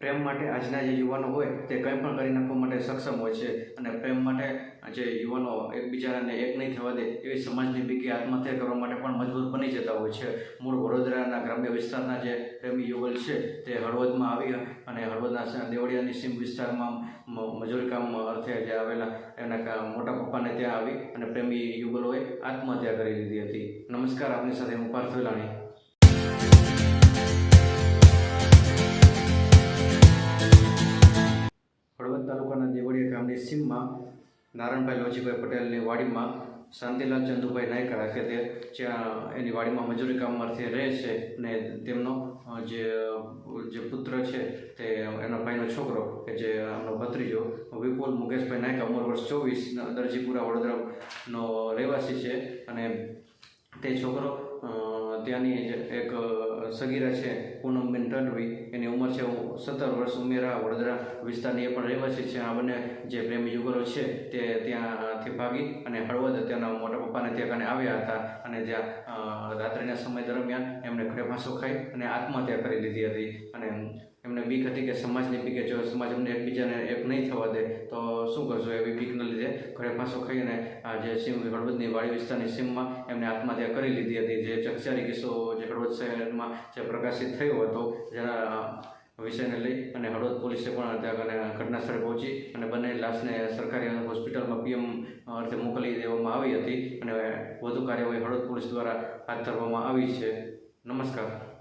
પ્રેમ માટે આજના જે યુવાનો હોય તે કંઈ પણ કરી નાખવા માટે સક્ષમ હોય છે અને પ્રેમ માટે જે યુવાનો એકબીજાને એક નહીં થવા દે એવી સમાજની ભીકી આત્મહત્યા કરવા માટે પણ મજબૂત બની જતા હોય છે. મૂળ વડોદરાના ગ્રામ્ય વિસ્તારના જે પ્રેમી યુગલ છે તે હળવદમાં આવી અને હળવદના દેવળિયાની સીમ વિસ્તારમાં મજૂરી કામ અર્થે જે આવેલા એના મોટા પપ્પાને ત્યાં આવી અને પ્રેમી યુગલોએ આત્મહત્યા કરી લીધી હતી. નમસ્કાર, આપની સાથે હું પાર્થ વેલાણી ગામની સીમમાં, નારાયણભાઈ લોજીભાઈ પટેલની વાડીમાં શાંતિલાલ ચંદુભાઈ નાયકા કે તે જ્યાં એની વાડીમાં મજૂરી કામમાંથી રહે છે અને તેમનો જે જે પુત્ર છે તે એના ભાઈનો છોકરો કે જે એમનો ભત્રીજો વિપુલ મુકેશભાઈ નાયકા, ઉંમર વર્ષ ચોવીસ, દરજીપુરા વડોદરાનો રહેવાસી છે અને તે છોકરો ત્યાંની એક સગીરા છે, પૂનમબેન ટંડવી. એની ઉંમર છે સત્તર વર્ષ, ઉમેરા, વડોદરા વિસ્તારની એ પણ રહેવાસી છે. આ બંને જે પ્રેમી યુગલો છે તે ત્યાંથી ભાગી અને હળવદ ત્યાંના મોટા પપ્પાને ત્યાં કને આવ્યા હતા અને જ્યાં રાત્રિના સમય દરમિયાન એમણે ઘરે ફાંસો ખાઈ અને આત્મહત્યા કરી લીધી હતી. અને એમને બીક હતી કે સમાજની બીકે જો સમાજ અમને એકબીજાને એક નહીં થવા દે, તો શું કરશો? એવી બીકના લીધે ઘરે ફાંસો ખાઈ અને જે સીમ, હળવદની વાડી વિસ્તારની સીમમાં એમને આત્મહત્યા કરી લીધી હતી. જે ચકચારી કિસ્સો જે હળવદ શહેરમાં જે પ્રકાશિત થયો હતો, જેના વિષયને લઈ અને હળવદ પોલીસે પણ કને ઘટના સ્થળે પહોંચી અને બંને લાશને સરકારી હોસ્પિટલમાં પીએમ અર્થે મોકલી દેવામાં આવી હતી અને વધુ કાર્યવાહી હળવદ પોલીસ દ્વારા હાથ ધરવામાં આવી છે. નમસ્કાર.